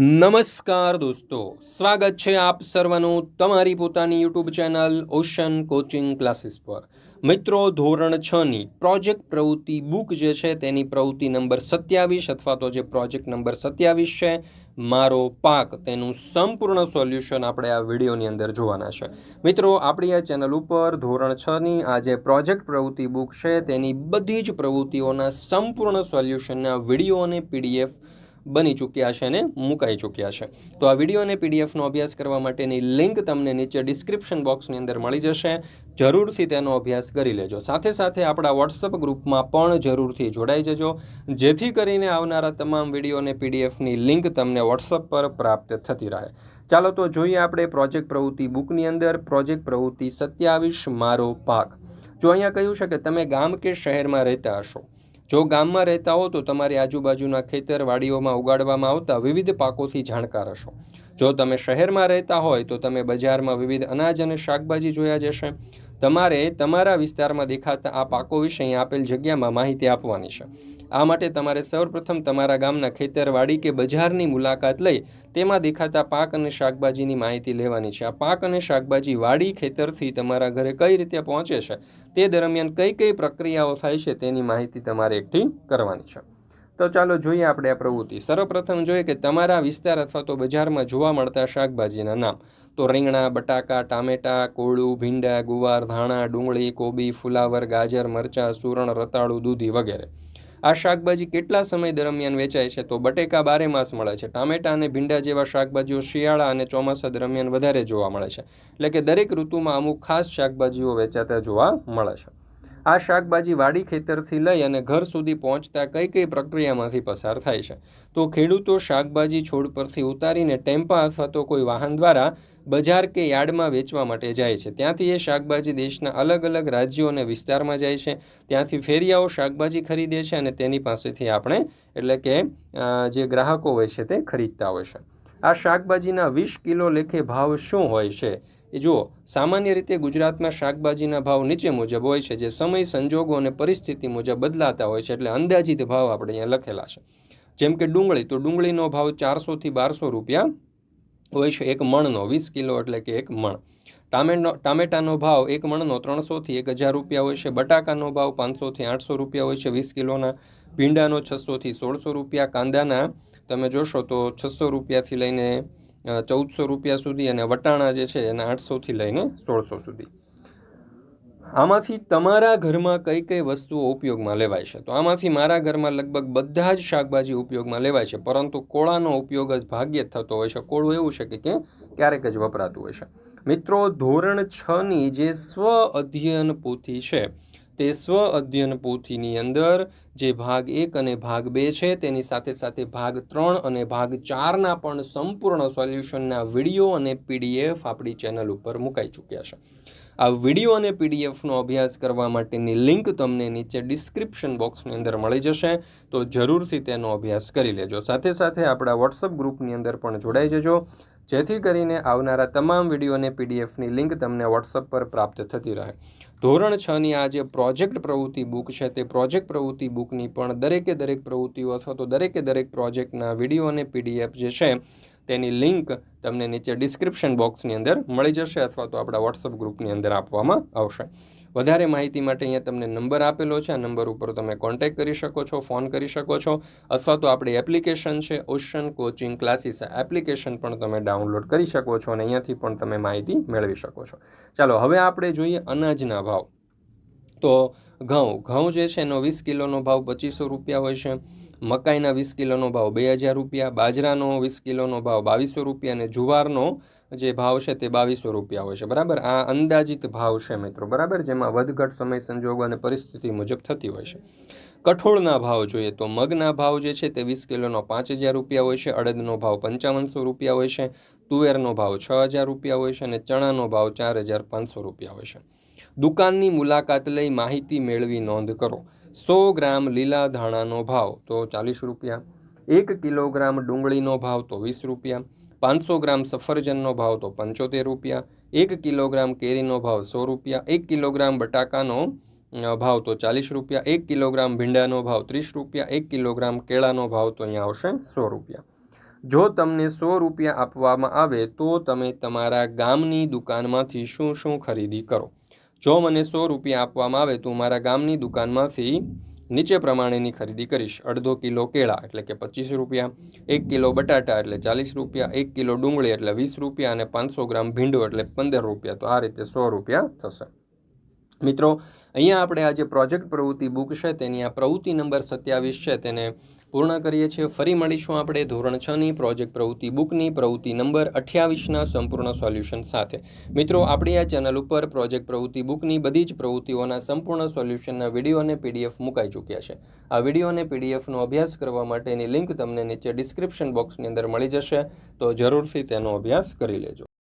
નમસ્કાર દોસ્તો, સ્વાગત છે આપ સર્વનું તમારી પોતાની YouTube channel ocean coaching classes પર. મિત્રો, ધોરણ છ ની પ્રોજેક્ટ પ્રવૃત્તિ બુક જે છે તેની પ્રવૃત્તિ નંબર સત્યાવીસ અથવા તો જે પ્રોજેક્ટ નંબર સત્યાવીસ છે, મારો પાક, તેનું સંપૂર્ણ સોલ્યુશન આપણે આ વિડીયોની અંદર જોવાના છે. મિત્રો, આપણી આ ચેનલ ઉપર ધોરણ છ ની આ જે પ્રોજેક્ટ પ્રવૃત્તિ બુક છે, તેની બધી જ પ્રવૃત્તિઓના સંપૂર્ણ સોલ્યુશનના વીડિયો અને પીડીએફ બની ચૂક્યા છે અને મુકાઈ ચૂક્યા છે. તો આ વીડિયો અને પીડીએફનો અભ્યાસ કરવા માટેની લિંક તમને નીચે ડિસ્ક્રિપ્શન બોક્સની અંદર મળી જશે. જરૂરથી તેનો અભ્યાસ કરી લેજો. સાથે સાથે આપણા વોટ્સઅપ ગ્રુપમાં પણ જરૂરથી જોડાઈ જજો. જેથી કરીને આવનારા તમામ વીડિયો અને પીડીએફની લિંક તમને વોટ્સઅપ પર પ્રાપ્ત થતી રહે. ચાલો તો જોઈએ આપણે પ્રોજેક્ટ પ્રવૃત્તિ બુકની અંદર. પ્રોજેક્ટ પ્રવૃત્તિ સત્યાવીસ, મારો પાક. જો અહીંયા કહ્યું છે કે તમે ગામ કે શહેરમાં રહેતા હશો જો ગામમાં રહેતા હો તો તમારી આજુબાજુના ખેતર વાડીઓમાં ઉગાડવામાં આવતા વિવિધ પાકોથી જાણકાર હશો. જો તમે શહેરમાં રહેતા હોય તો તમે બજારમાં વિવિધ અનાજ અને શાકભાજી જોયા જશે તમારે તમારા વિસ્તારમાં દેખાતા આ પાકો વિશે અહીં આપેલ જગ્યામાં માહિતી આપવાની છે. આ માટે તમારે સૌપ્રથમ તમારા ગામના ખેતરવાડી કે બજારની મુલાકાત લઈ તેમાં દેખાતા પાક અને શાકભાજીની માહિતી લેવાની છે. આ પાક અને શાકભાજી વાડી ખેતરથી તમારા ઘરે કઈ રીતે પહોંચે છે, તે દરમિયાન કઈ કઈ પ્રક્રિયાઓ થાય છે તેની માહિતી તમારે એકઠી કરવાની છે. તો ચાલો જોઈએ આપણે આ પ્રવૃત્તિ. સર્વપ્રથમ જોઈએ કે તમારા વિસ્તાર અથવા તો બજારમાં જોવા મળતા શાકભાજીના નામ. તો રીંગણા, બટાકા, ટામેટા, કોળું, ભીંડા, ગુવાર, ધાણા, ડુંગળી, કોબી, ફુલાવર, ગાજર, મરચાં, સુરણ, રતાળું, દૂધી વગેરે. આ શાકભાજી કેટલા સમય દરમિયાન વેચાય છે? તો બટેકા બારે માસ મળે છે. ટામેટા અને ભીંડા જેવા શાકભાજીઓ શિયાળા અને ચોમાસા દરમિયાન વધારે જોવા મળે છે. એટલે કે દરેક ઋતુમાં અમુક ખાસ શાકભાજીઓ વેચાતા જોવા મળે છે. આ શાકભાજી વાડી ખેતરથી લઈ અને ઘર સુધી પહોંચતા કઈ કઈ પ્રક્રિયામાંથી પસાર થાય છે? તો ખેડૂતો શાકભાજી છોડ પરથી ઉતારીને ટેમ્પા અથવા તો કોઈ વાહન દ્વારા બજાર કે યાર્ડમાં વેચવા માટે જાય છે. ત્યાંથી એ શાકભાજી દેશના અલગ અલગ રાજ્યો અને વિસ્તારમાં જાય છે. ત્યાંથી ફેરિયાઓ શાકભાજી ખરીદે છે અને તેની પાસેથી આપણે એટલે કે જે ગ્રાહકો હોય છે તે ખરીદતા હોય છે. આ શાકભાજીના વીસ કિલો લેખે ભાવ શું હોય છે? એ જુઓ, સામાન્ય રીતે ગુજરાતમાં શાકભાજીના ભાવ નીચે મુજબ હોય છે, જે સમય, સંજોગો અને પરિસ્થિતિ મુજબ બદલાતા હોય છે એટલે અંદાજિત ભાવ આપણે અહીંયા લખેલા છે. જેમ કે ડુંગળી, તો ડુંગળીનો ભાવ ચારસોથી બારસો રૂપિયા હોય છે એક મણનો, વીસ કિલો એટલે કે એક મણ. ટામેટો ટામેટાનો ભાવ એક મણનો ત્રણસોથી એક હજાર રૂપિયા હોય છે. બટાકાનો ભાવ પાંચસોથી આઠસો રૂપિયા હોય છે. વીસ કિલોના ભીંડાનો છસોથી સોળસો રૂપિયા. કાંદાના તમે જોશો તો છસો રૂપિયાથી લઈને ચૌદસો રૂપિયા સુધી અને વટાણા જે છે એના આઠસોથી લઈને સોળસો સુધી. આમાંથી તમારા ઘરમાં કઈ કઈ વસ્તુઓ ઉપયોગમાં લેવાય છે? તો આમાંથી મારા ઘરમાં લગભગ બધા જ શાકભાજી ઉપયોગમાં લેવાય છે, પરંતુ કોળાનો ઉપયોગ જ ભાગ્યે જ થતો હોય છે. કોળું એવું છે કે ક્યારેક જ વપરાતું હોય છે. મિત્રો, ધોરણ છની જે સ્વ અધ્યયન પોથી છે, તે સ્વ અધ્યયન પોથીની અંદર જે ભાગ એક અને ભાગ બે છે, તેની સાથે સાથે ભાગ ત્રણ અને ભાગ ચારના પણ સંપૂર્ણ સોલ્યુશનના વીડિયો અને પીડીએફ આપણી ચેનલ ઉપર મુકાઈ ચૂક્યા છે. આ વીડિયો અને પીડીએફનો અભ્યાસ કરવા માટેની લિંક તમને નીચે ડિસ્ક્રિપ્શન બોક્સની અંદર મળી જશે, તો જરૂરથી તેનો અભ્યાસ કરી લેજો. સાથે સાથે આપણા વોટ્સઅપ ગ્રુપની અંદર પણ જોડાઈ જજો, જેથી કરીને આવનારા તમામ વીડિયો અને પીડીએફની લિંક તમને વોટ્સઅપ પર પ્રાપ્ત થતી રહે. ધોરણ છની આ જે પ્રોજેક્ટ પ્રવૃત્તિ બુક છે, તે પ્રોજેક્ટ પ્રવૃત્તિ બુકની પણ દરેકે દરેક પ્રવૃત્તિઓ અથવા તો દરેકે દરેક પ્રોજેક્ટના વીડિયો અને પીડીએફ જે છે તેની લિંક તમને નીચે ડિસ્ક્રિપ્શન બોક્સની અંદર મળી જશે અથવા તો આપણા વોટ્સઅપ ગ્રુપની અંદર આપવામાં આવશે. વધારે માહિતી માટે અહીંયા તમને નંબર આપેલો છે. આ નંબર ઉપર તમે કોન્ટેક્ટ કરી શકો છો ફોન કરી શકો છો, અથવા તો આપણી એપ્લિકેશન છે ઓશન કોચિંગ ક્લાસીસ એપ્લિકેશન પણ તમે ડાઉનલોડ કરી શકો છો અને અહીંયાથી પણ તમે માહિતી મેળવી શકો છો. ચાલો, હવે આપણે જોઈએ અનાજના ભાવ. તો ઘઉં ઘઉં જે છે એનો વીસ કિલોનો ભાવ પચીસો રૂપિયા હોય છે. મકાઈના વીસ કિલોનો ભાવ બે હજાર રૂપિયા, બાજરાનો વીસ કિલોનો ભાવ બાવીસો રૂપિયા અને જુવારનો જે ભાવ છે તે બાવીસો રૂપિયા હોય છે. બરાબર? આ અંદાજિત ભાવ છે મિત્રો. બરાબર? જેમાં વધઘટ, સમય સંજોગો અને પરિસ્થિતિ મુજબ થતી હોય છે. કઠોળના ભાવ જોઈએ તો મગના ભાવ જે છે તે વીસ કિલોનો પાંચ હજાર રૂપિયા હોય છે, અડદનો ભાવ પંચાવનસો રૂપિયા હોય છે, તુવેરનો ભાવ છ હજાર રૂપિયા હોય છે અને ચણાનો ભાવ ચાર હજાર પાંચસો રૂપિયા હોય છે. દુકાનની મુલાકાત લઈ માહિતી મેળવી નોંધ કરો. સો ગ્રામ લીલા ધાણાનો ભાવ, તો ચાલીસ રૂપિયા. એક કિલોગ્રામ ડુંગળીનો ભાવ, તો વીસ રૂપિયા. પાંચસો ગ્રામ સફરજનનો ભાવ, તો પંચોતેર રૂપિયા. એક કિલોગ્રામ કેરીનો ભાવ, સો રૂપિયા. એક કિલોગ્રામ બટાકાનો ભાવ, તો ચાલીસ રૂપિયા. એક કિલોગ્રામ ભીંડાનો ભાવ, ત્રીસ રૂપિયા. એક કિલોગ્રામ કેળાનો ભાવ, તો અહીંયા આવશે સો રૂપિયા. જો તમને સો રૂપિયા આપવામાં આવે, તો તમે તમારા ગામની દુકાનમાંથી શું શું ખરીદી કરો. જો મને સો રૂપિયા આપવામાં આવે તો મારા ગામની દુકાનમાંથી નીચે પ્રમાણેની ખરીદી કરીશ. અડધો કિલો કેળા એટલે કે પચીસ રૂપિયા, એક કિલો બટાટા એટલે ચાલીસ રૂપિયા, એક કિલો ડુંગળી એટલે વીસ રૂપિયા અને પાંચસો ગ્રામ ભીંડો એટલે પંદર રૂપિયા. તો આ રીતે સો રૂપિયા થશે. મિત્રો, અહીંયા આપણે આ જે પ્રોજેક્ટ પ્રવૃત્તિ બુક છે તેની આ પ્રવૃત્તિ નંબર સત્યાવીસ છે તેને પૂર્ણ કરીએ છીએ. ફરી મળીશું આપણે ધોરણ છની પ્રોજેક્ટ પ્રવૃત્તિ બુકની પ્રવૃત્તિ નંબર અઠ્યાવીસના સંપૂર્ણ સોલ્યુશન સાથે. મિત્રો, આપણી આ ચેનલ ઉપર પ્રોજેક્ટ પ્રવૃત્તિ બુકની બધી જ પ્રવૃત્તિઓના સંપૂર્ણ સોલ્યુશનના વીડિયો અને પીડીએફ મુકાઈ ચૂક્યા છે. આ વીડિયો અને પીડીએફનો અભ્યાસ કરવા માટેની લિંક તમને નીચે ડિસ્ક્રિપ્શન બોક્સની અંદર મળી જશે. તો જરૂરથી તેનો અભ્યાસ કરી લેજો.